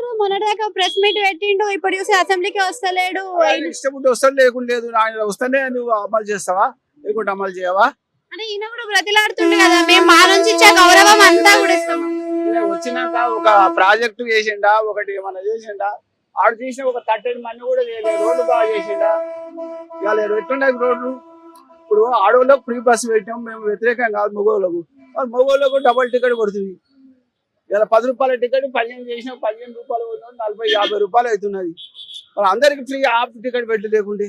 కేసీఆర్ మొన్నటిదాకా press meet పెట్టిండు ఇప్పుడు చూసి అసెంబ్లీకి వస్తలేడు ఆయన ఇష్టం ఉంటే వస్తాడు లేకుండా లేదు. ఆయన వస్తేనే నువ్వు అమలు చేస్తావా? లేకుంటే అమలు చేయవా? అంటే ఈయన కూడా బ్రతిలాడుతుండు కదా మేము మా నుంచి ఇచ్చే గౌరవం అంతా కూడా ఇస్తాం. ఈయన వచ్చినాక ఒక ప్రాజెక్టు చేసిండా ఒకటి ఏమన్నా చేసిండా? ఆడు చేసిన ఒక తట్టడి మన్ని కూడా చేయలేదు రోడ్డు బాగా చేసిండా? ఇవాళ ఎట్లున్నాయి రోడ్లు ఇప్పుడు ఆడవాళ్ళకు ఫ్రీ బస్ పెట్టాం మేము వ్యతిరేకం కాదు మగవాళ్ళకు మగవాళ్ళకు డబల్ టికెట్ కొడుతుంది. ఇలా పది రూపాయల టికెట్ పదిహేను చేసిన పదిహేను రూపాయలు అవుతుంది, నలభై యాభై రూపాయలు అవుతున్నది. మరి అందరికి ఫ్రీ హాఫ్ టికెట్ పెట్టి లేకుంటే?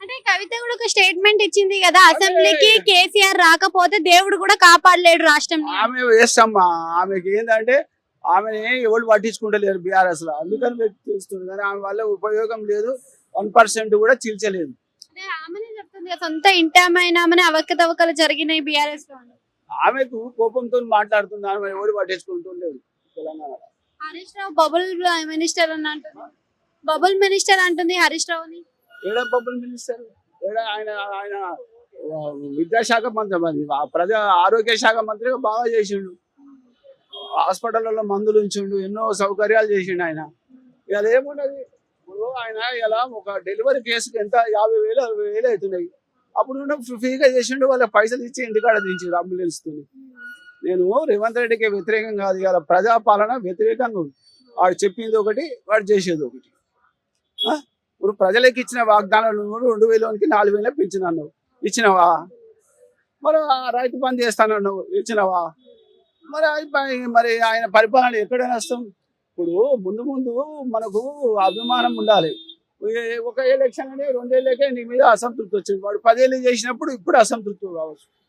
అంటే కవిత కూడా ఒక స్టేట్మెంట్ ఇచ్చింది కదా అసెంబ్లీకి కేసీఆర్ రాకపోతే దేవుడు కూడా కాపాడలేడు రాష్ట్రం ఆమె వేస్తామ్మా ఆమెకి ఏంటంటే ఆమెని ఎవరు పట్టించుకుంటలేరు బీఆర్ఎస్లో అందుకని చేస్తుంది కానీ ఆమె వల్ల ఉపయోగం లేదు వన్ పర్సెంట్ కూడా చీల్చలేదు. అంటే ఆమెనే చెప్తుంది కదా, సొంత ఇంటమైనామని అవకతవకలు జరిగినాయి బీఆర్ఎస్లో ఆమెకు కోపంతో మాట్లాడుతుంది ఆమె ఎవరు పట్టించుకుంటుండేది తెలంగాణ హరీష్ రావు బబుల్ మినిస్టర్ అని అంటుంది. బబుల్ మినిస్టర్ అంటుంది హరీష్ రావుని. ఏడ బొబ్బుల్ మినిస్టర్? ఏడ ఆయన ఆయన విద్యాశాఖ మంత్రి ఆ ప్రజా ఆరోగ్య శాఖ మంత్రిగా బాగా చేసిండు. హాస్పిటల్లో మందులు ఉంచిండు ఎన్నో సౌకర్యాలు చేసిండు ఆయన. ఇలా ఏమున్నది ఇప్పుడు ఆయన ఇలా ఒక డెలివరీ కేసుకి ఎంత? యాభై వేలు అరవై వేలు అవుతున్నాయి. అప్పుడు ఫ్రీగా చేసిండు వాళ్ళకి పైసలు ఇచ్చి ఇంటికాడ దించిండు అంబులెన్స్ తోని. నేను రేవంత్ రెడ్డికి వ్యతిరేకం కాదు ఇలా ప్రజాపాలన వ్యతిరేకంగా ఉంది. వాడు చెప్పింది ఒకటి వాడు చేసేది ఒకటి. ఇప్పుడు ప్రజలకు ఇచ్చిన వాగ్దానాలు రెండు వేలకి నాలుగు వేల పెంచిన అన్నావు ఇచ్చినవా? మరి రైతు పని చేస్తానన్నావు ఇచ్చినవా? మరి మరి ఆయన పరిపాలన ఎక్కడ నష్టం? ఇప్పుడు ముందు ముందు మనకు అభిమానం ఉండాలి. ఒక ఎలక్షన్ అనే రెండేళ్ళకే నీ మీద అసంతృప్తి వచ్చింది. వాడు పదేళ్ళు చేసినప్పుడు ఇప్పుడు అసంతృప్తి కావచ్చు.